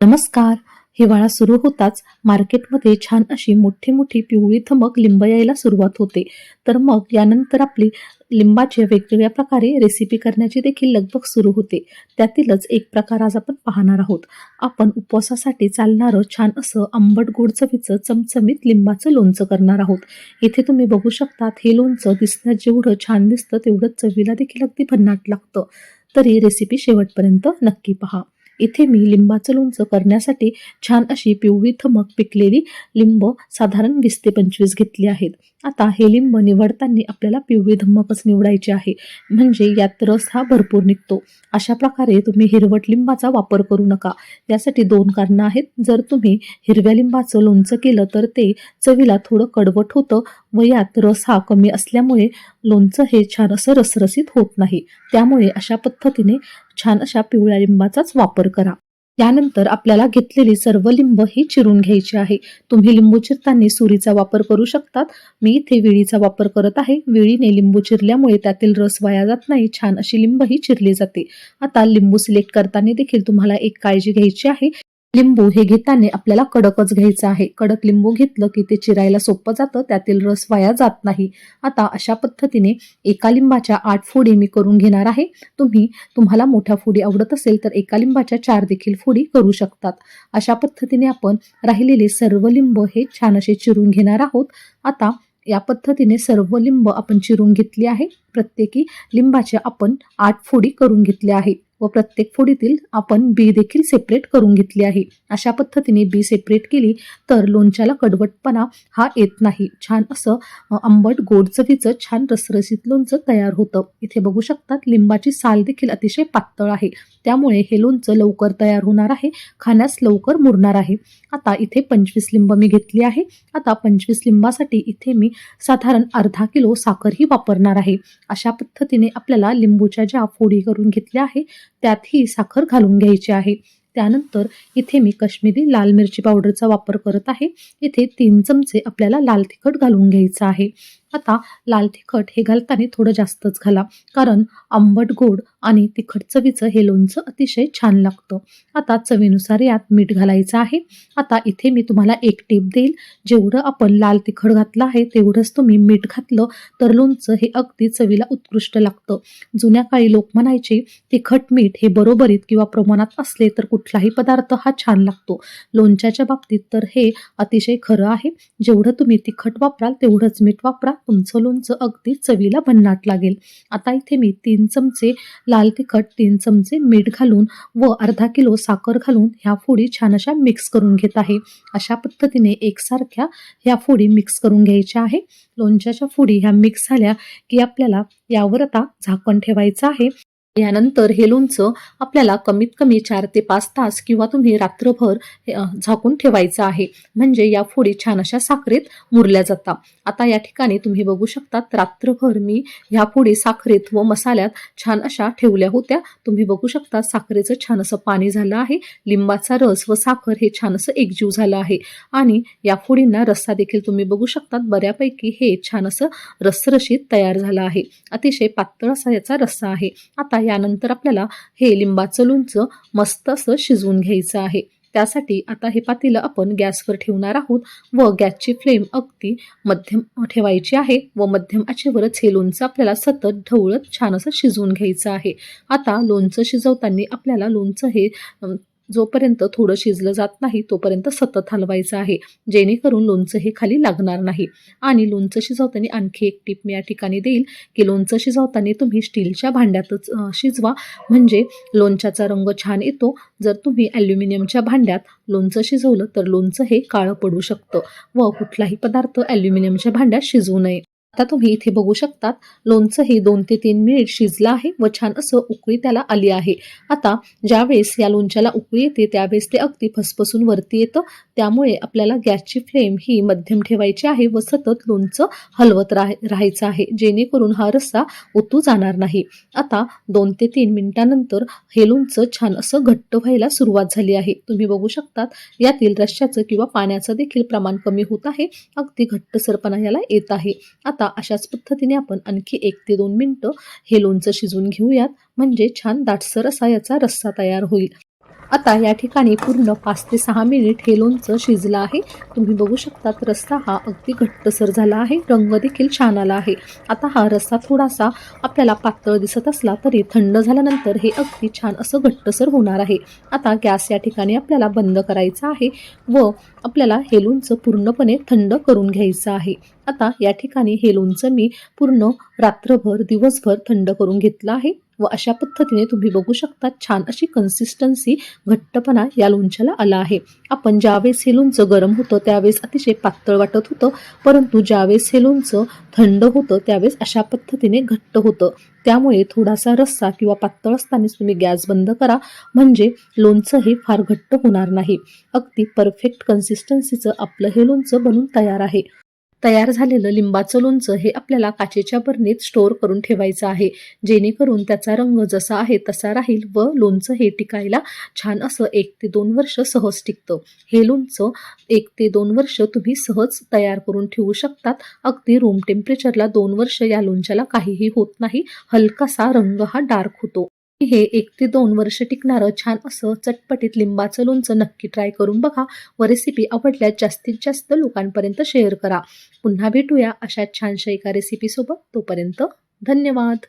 नमस्कार. हिवाळा सुरू होताच मार्केटमध्ये छान अशी मोठी मोठी पिवळी थमक लिंब यायला सुरुवात होते. तर मग यानंतर आपली लिंबाचे वेगवेगळ्या प्रकारे रेसिपी करण्याची देखील लगबग सुरू होते. त्यातीलच एक प्रकार आज आपण पाहणार आहोत. आपण उपवासासाठी चालणारं छान असं आंबट गोड चवीचं चमचमीत लिंबाचं लोणचं करणार आहोत. इथे तुम्ही बघू शकतात हे लोणचं दिसण्यात जेवढं छान दिसतं तेवढं चवीला देखील अगदी भन्नाट लागतं. तरी रेसिपी शेवटपर्यंत नक्की पहा. इथे मी लिंबाचं लोणचं करण्यासाठी छान अशी पिवळी थमक पिकलेली लिंब साधारण वीस ते पंचवीस घेतली आहेत. आता हे लिंब निवडताना आपल्याला पिवळी धमकच निवडायची आहे. म्हणजे यात रस हा भरपूर निघतो. अशा प्रकारे तुम्ही हिरवट लिंबाचा वापर करू नका. यासाठी दोन कारणं आहेत. जर तुम्ही हिरव्या लिंबाचं लोणचं केलं तर ते चवीला थोडं कडवट होतं. व यात रस हा कमी असल्यामुळे लोणचं हे छान असं रसरसीत होत नाही. त्यामुळे अशा पद्धतीने छान अशा पिवळ्या लिंबाचाच वापर करा. त्यानंतर आपल्याला घेतलेली सर्व लिंब ही चिरून घ्यायची आहे. तुम्ही लिंबू चिरताना सुरीचा वापर करू शकतात. मी इथे विळीचा वापर करत आहे. विळीने लिंबू चिरल्यामुळे त्यातील रस वाया जात नाही. छान अशी लिंब ही चिरली जाते. आता लिंबू सिलेक्ट करताना देखील तुम्हाला एक काळजी घ्यायची आहे. लिंबू हे घेताना आपल्याला कडकच घ्यायचं आहे. कडक लिंबू घेतलं की ते चिरायला सोपं जातं त्यातील रस वाया जात नाही. आता अशा पद्धतीने एका लिंबाच्या आठ फोडी मी करून घेणार आहे. तुम्ही तुम्हाला मोठ्या फोडी आवडत असेल तर एका लिंबाच्या चार देखील फोडी करू शकतात. अशा पद्धतीने आपण राहिलेले सर्व लिंब हे छान असे चिरून घेणार आहोत. आता या पद्धतीने सर्व लिंब आपण चिरून घेतली आहे. प्रत्येकी लिंबाच्या आपण आठ फोडी करून घेतल्या आहे. व प्रत्येक फोडीतील आपण बी देखील सेपरेट करून घेतली आहे. अशा पद्धतीने बी सेपरेट केली तर लोणच्याला कडवटपणा हा येत नाही. छान असं आंबट गोड चवीचं छान रसरसीत लोणचं तयार होतं. इथे बघू शकतात लिंबाची साल देखील अतिशय पातळ आहे. त्यामुळे हे लोणचं लवकर तयार होणार आहे. खाण्यास लवकर मुरणार आहे. आता इथे पंचवीस लिंब मी घेतली आहे. आता पंचवीस लिंबासाठी इथे मी साधारण अर्धा किलो साखरही वापरणार आहे. अशा पद्धतीने आपल्याला लिंबूच्या ज्या फोडी करून घेतल्या आहे त्यात ही साखर घालून घ्यायची आहे. त्यानंतर इथे मी काश्मीरी लाल मिरची पावडरचा वापर करत आहे. इथे तीन चमचे आपल्याला लाल तिखट घालून घ्यायचं आहे. आता लाल तिखट हे घालताना थोडं जास्तच घाला. कारण आंबट गोड आणि तिखट चवीचं हे लोणचं अतिशय छान लागतं. आता चवीनुसार यात मीठ घालायचं आहे. आता इथे मी तुम्हाला एक टीप देईल. जेवढं आपण लाल तिखट घातलं आहे तेवढंच तुम्ही मीठ घातलं तर लोणचं हे अगदी चवीला उत्कृष्ट लागतं. जुन्या काळी लोक म्हणायचे तिखट मीठ हे बरोबरीत किंवा प्रमाणात असले तर कुठलाही पदार्थ हा छान लागतो. लोणच्याच्या बाबतीत तर हे अतिशय खरं आहे. जेवढं तुम्ही तिखट वापराल तेवढंच मीठ वापरा. उंच लोणचं अगदी चवीला भन्नाट लागेल. आता इथे मी तीन चमचे लाल तिखट तीन चमचे मीठ घालून व अर्धा किलो साखर घालून ह्या फोडी छान अशा मिक्स करून घेत आहे. अशा पद्धतीने एकसारख्या ह्या फोडी मिक्स करून घ्यायच्या आहे. लोणच्याच्या फोडी ह्या मिक्स झाल्या की आपल्याला यावर आता झाकण ठेवायचं आहे. यानंतर हे लोणचं आपल्याला कमीत कमी चार ते पाच तास किंवा तुम्ही रात्रभर झाकून ठेवायचं आहे. म्हणजे या फोडी छान अशा साखरेत मुरल्या जातात. आता या ठिकाणी तुम्ही बघू शकतात रात्रभर मी ह्या फोडी साखरेत व मसाल्यात छान अशा ठेवल्या होत्या. तुम्ही बघू शकता साखरेचं छान असं पाणी झालं आहे. लिंबाचा रस व साखर हे छान असं एकजीव झालं आहे. आणि या फोडींना रस्सा देखील तुम्ही बघू शकतात. बऱ्यापैकी हे छान असं रसरशीत तयार झालं आहे. अतिशय पातळ असा याचा रस्सा आहे. आता यानंतर आपल्याला हे लिंबाचं लोणचं मस्त असं शिजवून घ्यायचं आहे. त्यासाठी आता हे पातेलं आपण गॅसवर ठेवणार आहोत व गॅसची फ्लेम अगदी मध्यम ठेवायची आहे व मध्यम आचेवरच हे लोणचं आपल्याला सतत ढवळत छान असं शिजवून घ्यायचं आहे. आता लोणचं शिजवताना आपल्याला लोणचं हे जोपर्यंत थोडं शिजलं जात नाही तोपर्यंत सतत हलवायचं आहे. जेणेकरून लोणचं हे खाली लागणार नाही. आणि लोणचं शिजवताना आणखी एक टीप मी या ठिकाणी देईल की लोणचं शिजवताना तुम्ही स्टीलच्या भांड्यातच शिजवा. म्हणजे लोणच्याचा रंग छान येतो. जर तुम्ही ॲल्युमिनियमच्या भांड्यात लोणचं शिजवलं तर लोणचं हे काळं पडू शकतं. व कुठलाही पदार्थ ॲल्युमिनियमच्या भांड्यात शिजवू नये. आता तुम्ही इथे बघू शकतात लोणचं हे दोन ते तीन मिनिट शिजलं आहे व छान असं उकळी त्याला आली आहे. आता ज्यावेळेस या लोणच्याला उकळी येते त्यावेळेस ते अगदी फसफसून वरती येतं. त्यामुळे आपल्याला गॅसची फ्लेम ही मध्यम ठेवायची आहे व सतत लोणचं हलवत राह राहायचं आहे. जेणेकरून हा रस्सा ओतू जाणार नाही. आता दोन ते तीन मिनिटानंतर हे लोणचं छान असं घट्ट व्हायला सुरुवात झाली आहे. तुम्ही बघू शकतात यातील रश्श्याचं किंवा पाण्याचं देखील प्रमाण कमी होत आहे. अगदी घट्टसरपणा याला येत आहे. आता आता अशाच पद्धतीने आपण आणखी एक ते दोन मिनटं हे लोणचं शिजवून घेऊयात. म्हणजे छान दाटसर असा याचा रस्सा तयार होईल. आता या ठिकाणी पूर्ण पाच ते सहा मिनिट हे लोणचं शिजलं आहे. तुम्ही बघू शकता रस्सा हा अगदी घट्टसर झाला आहे. रंग देखील छान आला आहे. आता हा रस्सा थोडासा आपल्याला पातळ दिसत असला तरी थंड झाल्यानंतर हे अगदी छान असं घट्टसर होणार आहे. आता गॅस या ठिकाणी आपल्याला बंद करायचा आहे व आपल्याला हे लोणचं पूर्णपणे थंड करून घ्यायचं आहे. आता या ठिकाणी हे लोणचं मी पूर्ण रात्रभर दिवसभर थंड करून घेतलं आहे व अशा पद्धतीने तुम्ही बघू शकता छान अशी कन्सिस्टन्सी घट्टपणा या लोणच्याला आला आहे. आपण ज्यावेळेस हे लोणचं गरम होतं त्यावेळेस अतिशय पातळ वाटत होतं परंतु ज्यावेळेस हे लोणचं थंड होतं त्यावेळेस अशा पद्धतीने घट्ट होतं. त्यामुळे थोडासा रस्सा किंवा पातळ असतानाच तुम्ही गॅस बंद करा म्हणजे लोणचं हे फार घट्ट होणार नाही. अगदी परफेक्ट कन्सिस्टन्सीचं आपलं हे लोणचं बनून तयार आहे. तयार झालेलं लिंबाचं लोणचं हे आपल्याला काचेच्या बरणीत स्टोअर करून ठेवायचं आहे. जेणेकरून त्याचा रंग जसा आहे तसा राहील व लोणचं हे टिकायला छान असं एक ते दोन वर्ष सहज टिकतं. हे लोणचं एक ते दोन वर्ष तुम्ही सहज तयार करून ठेवू शकतात. अगदी रूम टेम्परेचरला दोन वर्ष या लोणच्याला काहीही होत नाही. हलकासा रंग हा डार्क होतो. हे एक ते दोन वर्ष टिकणारं छान असं चटपटीत लिंबाचं लोणचं नक्की ट्राय करून बघा. व रेसिपी आवडल्यास जास्तीत जास्त लोकांपर्यंत शेअर करा. पुन्हा भेटूया अशा छानशा एका रेसिपीसोबत तोपर्यंत धन्यवाद.